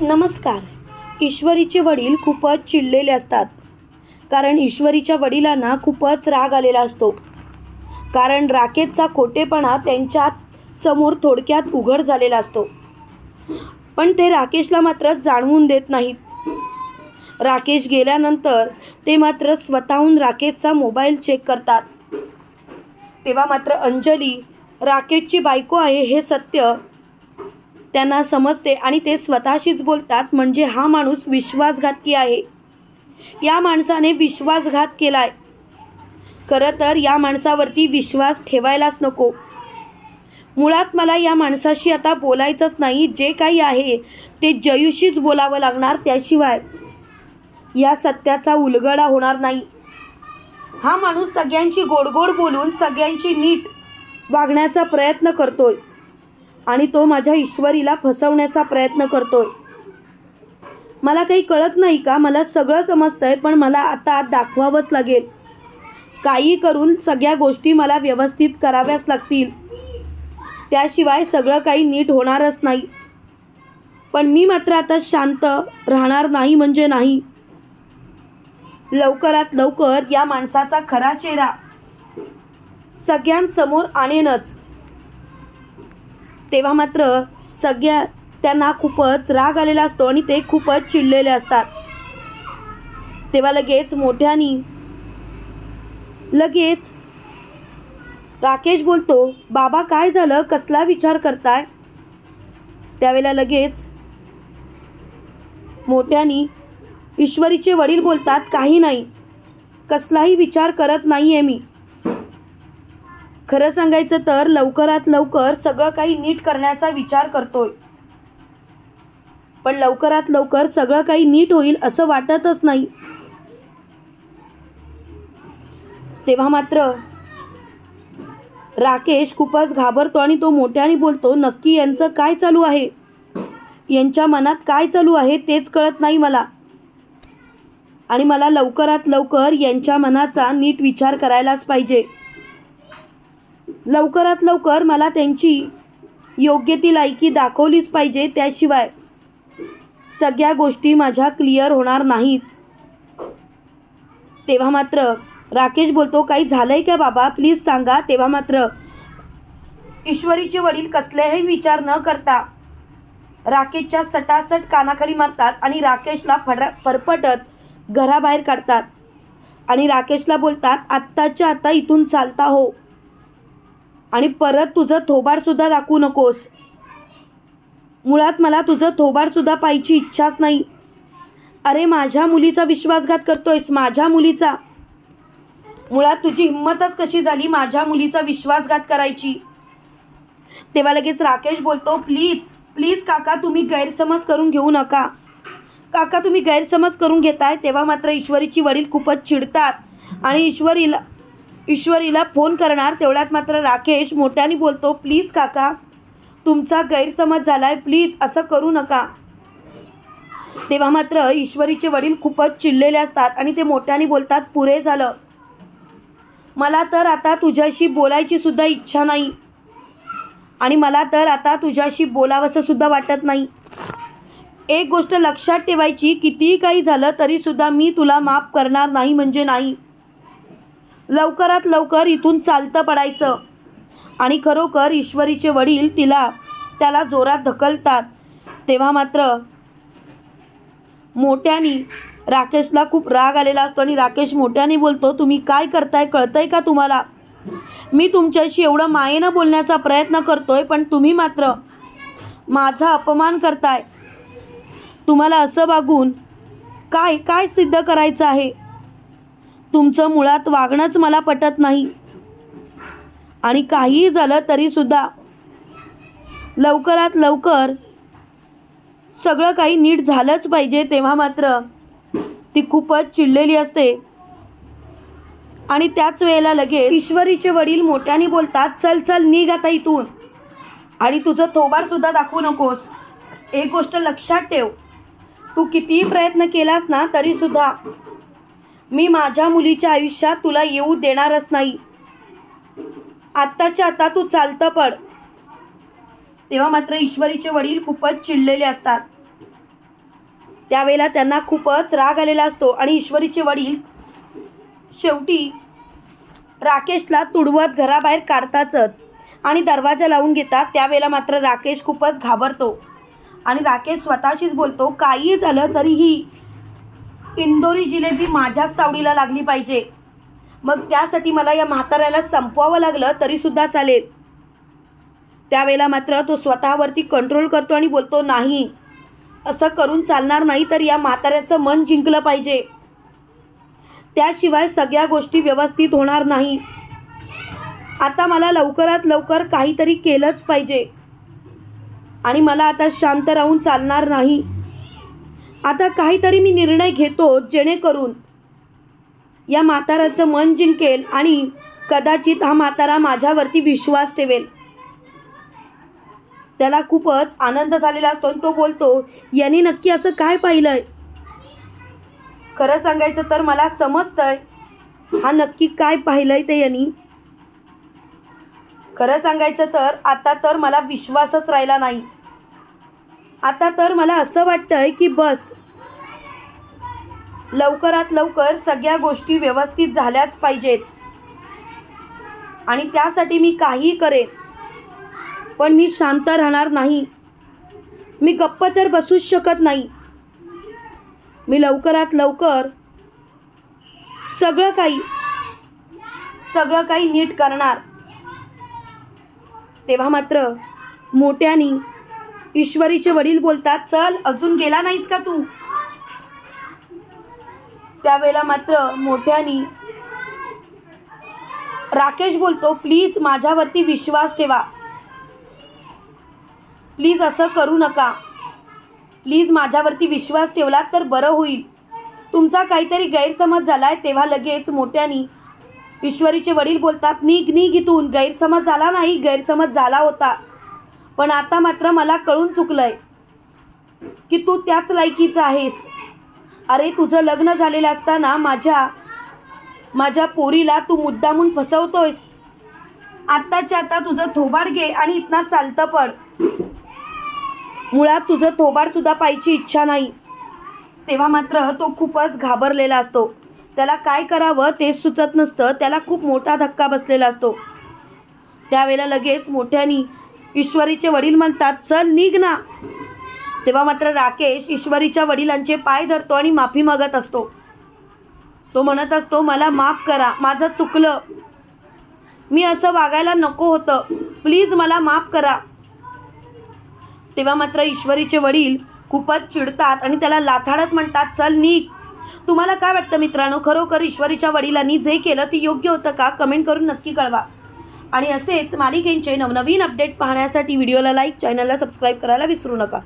नमस्कार. ईश्वरीचे वडील खूपच चिडलेले असतात. कारण ईश्वरीच्या वडिलांना खूपच राग आलेला असतो. कारण राकेशचा खोटेपणा त्यांच्यात समोर थोडक्यात उघड झालेला असतो. पण ते राकेशला मात्र जाणवून देत नाहीत. राकेश गेल्यानंतर ते मात्र स्वतःहून राकेशचा मोबाईल चेक करतात. तेव्हा मात्र अंजली राकेशची बायको आहे हे सत्य त्यांना समजते आणि ते स्वतःशीच बोलतात म्हणजे हा माणूस विश्वासघातकी आहे. या माणसाने विश्वासघात केलाय. खरं तर या माणसावरती विश्वास ठेवायलाच नको. मुळात मला या माणसाशी आता बोलायचंच नाही जे काही आहे ते जयूशीच बोलावं लागणार त्याशिवाय. या सत्याचा उलगडा होणार नाही. हा माणूस सगळ्यांशी गोडगोड बोलून सगळ्यांशी नीट वागण्याचा प्रयत्न करतोय. आणि तो माझ्या ईश्वरीला फसवण्याचा प्रयत्न करतोय. मला काही कळत नाही का? मला सगळं समजतंय पण मला आता दाखवावंच लागेल. काही करून सगळ्या गोष्टी मला व्यवस्थित कराव्याच लागतील. त्याशिवाय सगळं काही नीट होणारच नाही. पण मी मात्र आता शांत राहणार नाही म्हणजे नाही. लवकरात लवकर या माणसाचा खरा चेहरा सगळ्यांसमोर आणेनच. तेव्हा मात्र सगळ्या त्यांना खूपच राग आलेला असतो आणि ते खूपच चिडलेले असतात. तेव्हा लगेच मोठ्यानी लगेच राकेश बोलतो बाबा काय झालं? कसला विचार करताय? त्यावेळेला लगेच मोठ्यानी ईश्वरीचे वडील बोलतात काही नाही. कसलाही विचार करत नाही आहे मी. खरं सांगायचं तर लवकरात लवकर सगळं काही नीट करण्याचा विचार करतोय. पण लवकरात लवकर सगळं काही नीट होईल असं वाटतच नाही. तेव्हा मात्र राकेश खूपच घाबरतो आणि तो मोठ्याने बोलतो नक्की यांचं काय चालू आहे? यांच्या मनात काय चालू आहे तेच कळत नाही मला. आणि मला लवकरात लवकर यांच्या मनाचा नीट विचार करायलाच पाहिजे. लवकरात लवकर मला त्यांची योग्य ती लायकी दाखवलीच पाहिजे. त्याशिवाय सगळ्या गोष्टी माझ्या क्लिअर होणार नाहीत. तेव्हा मात्र राकेश बोलतो काही झालंय का बाबा? प्लीज सांगा. तेव्हा मात्र ईश्वरीचे वडील कसलेही विचार न करता राकेशच्या सटासट कानाखाली मारतात आणि राकेशला फड फरफटत घराबाहेर काढतात. आणि राकेशला बोलतात आत्ताच्या आता इथून चालता हो. आणि परत तुझं थोबाडसुद्धा दाखवू नकोस. मुळात मला तुझं थोबाडसुद्धा पाहायची इच्छाच नाही. अरे माझ्या मुलीचा विश्वासघात करतोयस माझ्या मुलीचा. मुळात तुझी हिंमतच कशी झाली माझ्या मुलीचा विश्वासघात करायची? तेव्हा लगेच राकेश बोलतो प्लीज प्लीज काका तुम्ही गैरसमज करून घेऊ नका. काका तुम्ही गैरसमज करून घेताय? तेव्हा मात्र ईश्वरीची वडील खूपच चिडतात आणि ईश्वरीला ईश्वरीला फोन करणार तेवढ्यात मात्र राकेश मोठ्याने बोलतो प्लीज काका तुमचा गैरसमज झाला आहे प्लीज असं करू नका. तेव्हा मात्र ईश्वरीचे वडील खूपच चिडलेले असतात आणि ते मोठ्याने बोलतात पुरे झालं. मला तर आता तुझ्याशी बोलायची सुद्धा इच्छा नाही. आणि मला तर आता तुझ्याशी बोलावंसं सुद्धा वाटत नाही. एक गोष्ट लक्षात ठेवायची कितीही काही झालं तरीसुद्धा मी तुला माफ करणार नाही म्हणजे नाही. लवकरात लवकर इथून चालतं पडायचं. आणि खरोखर ईश्वरीचे वडील तिला त्याला जोरात ढकलतात. तेव्हा मात्र मोठ्यानी राकेशला खूप राग आलेला असतो आणि राकेश मोठ्याने बोलतो तुम्ही काय करताय? कळतंय का तुम्हाला? मी तुमच्याशी एवढं मायेनं बोलण्याचा प्रयत्न करतोय पण तुम्ही मात्र माझा अपमान करताय. तुम्हाला असं वागून काय काय सिद्ध करायचं आहे? तुमचं मुळात वागणंच मला पटत नाही. आणि काहीही झालं तरीसुद्धा लवकरात लवकर सगळं काही नीट झालंच पाहिजे तेव्हा मात्र ती खूपच चिडलेली असते. आणि त्याच वेळेला लगेच ईश्वरीचे वडील मोठ्याने बोलतात चल चल निघ आता इथून. आणि तुझं थोबाडसुद्धा दाखवू नकोस. एक गोष्ट लक्षात ठेव. तू कितीही प्रयत्न केलास ना तरीसुद्धा मी माझ्या मुलीच्या आयुष्यात तुला येऊ देणारच नाही. आत्ताच्या आता तू चालतं पड. तेव्हा मात्र ईश्वरीचे वडील खूपच चिडलेले असतात. त्यावेळेला त्यांना खूपच राग आलेला असतो आणि ईश्वरीचे वडील शेवटी राकेशला तुडवत घराबाहेर काढताचत आणि दरवाजा लावून घेतात. त्यावेळेला मात्र राकेश खूपच घाबरतो. आणि राकेश स्वतःशीच बोलतो काही झालं तरीही इंदोरी जिलेबी माझ्याच तावडीला लागली पाहिजे. मग त्यासाठी मला या म्हाताऱ्याला संपवावं लागलं तरीसुद्धा चालेल. त्यावेळेला मात्र तो स्वतःवरती कंट्रोल करतो आणि बोलतो नाही. असं करून चालणार नाही तर या म्हाताऱ्याचं मन जिंकलं पाहिजे. त्याशिवाय सगळ्या गोष्टी व्यवस्थित होणार नाही. आता मला लवकरात लवकर काहीतरी केलंच पाहिजे. आणि मला आता शांत राहून चालणार नाही. आता काहीतरी मी निर्णय घेतो जेणेकरून या म्हाताराचं मन जिंकेल आणि कदाचित हा म्हातारा माझ्यावरती विश्वास ठेवेल. त्याला खूपच आनंद झालेला असतो आणि तो बोलतो यांनी नक्की असं काय पाहिलंय? खरं सांगायचं तर मला समजतंय हा नक्की काय पाहिलंय ते यांनी. खरं सांगायचं तर आता तर मला विश्वासच राहिला नाही. आता तर मला असं वाटतंय की बस लवकरात लवकर सगळ्या गोष्टी व्यवस्थित झाल्याच पाहिजेत. आणि त्यासाठी मी काहीही करेन पण मी शांत राहणार नाही. मी गप्प तर बसूच शकत नाही. मी लवकरात लवकर सगळं काही सगळं काही नीट करणार. तेव्हा मात्र मोठ्यानी ईश्वरीचे वडील बोलतात चल अजून गेला नाहीस का तू? त्यावेळेला मात्र मोठ्यानी राकेश बोलतो प्लीज माझ्यावरती विश्वास ठेवा. प्लीज असं करू नका. प्लीज माझ्यावरती विश्वास ठेवलात तर बरं होईल. तुमचा काहीतरी गैरसमज झाला आहे तेव्हा लगेच मोठ्यानी ईश्वरीचे वडील बोलतात निघ निघ इथून. गैरसमज झाला नाही. गैरसमज झाला होता. पण आता मात्र मला कळून चुकलंय की तू त्याच लायकीचा आहेस. अरे तुझं लग्न झालेलं असताना माझ्या माझ्या पोरीला तू मुद्दामून फसवतोयस. आत्ताच्या आता तुझं थोबाड घे आणि इथना चालतं पड. मुळात तुझं थोबाड सुद्धा पाहायची इच्छा नाही. तेव्हा मात्र तो खूपच घाबरलेला असतो. त्याला काय करावं तेच सुचत नसतं. त्याला खूप मोठा धक्का बसलेला असतो. त्यावेळेला लगेच मोठ्यानी ईश्वरीचे वडील म्हणतात चल निघ ना. तेव्हा मात्र राकेश ईश्वरीच्या वडिलांचे पाय धरतो आणि माफी मागत असतो. तो म्हणत असतो मला माफ करा माझं चुकलं. मी असं वागायला नको होतं. प्लीज मला माफ करा. तेव्हा मात्र ईश्वरीचे वडील खूपच चिडतात आणि त्याला लाथाडत म्हणतात चल निघ. तुम्हाला काय वाटतं मित्रांनो? खरोखर ईश्वरीच्या वडिलांनी जे केलं ते योग्य होतं का? कमेंट करून नक्की कळवा. आणि असेच मालिकेंचे नवनवीन अपडेट पाहण्यासाठी व्हिडिओला लाईक चॅनलला सबस्क्राईब करायला विसरू नका.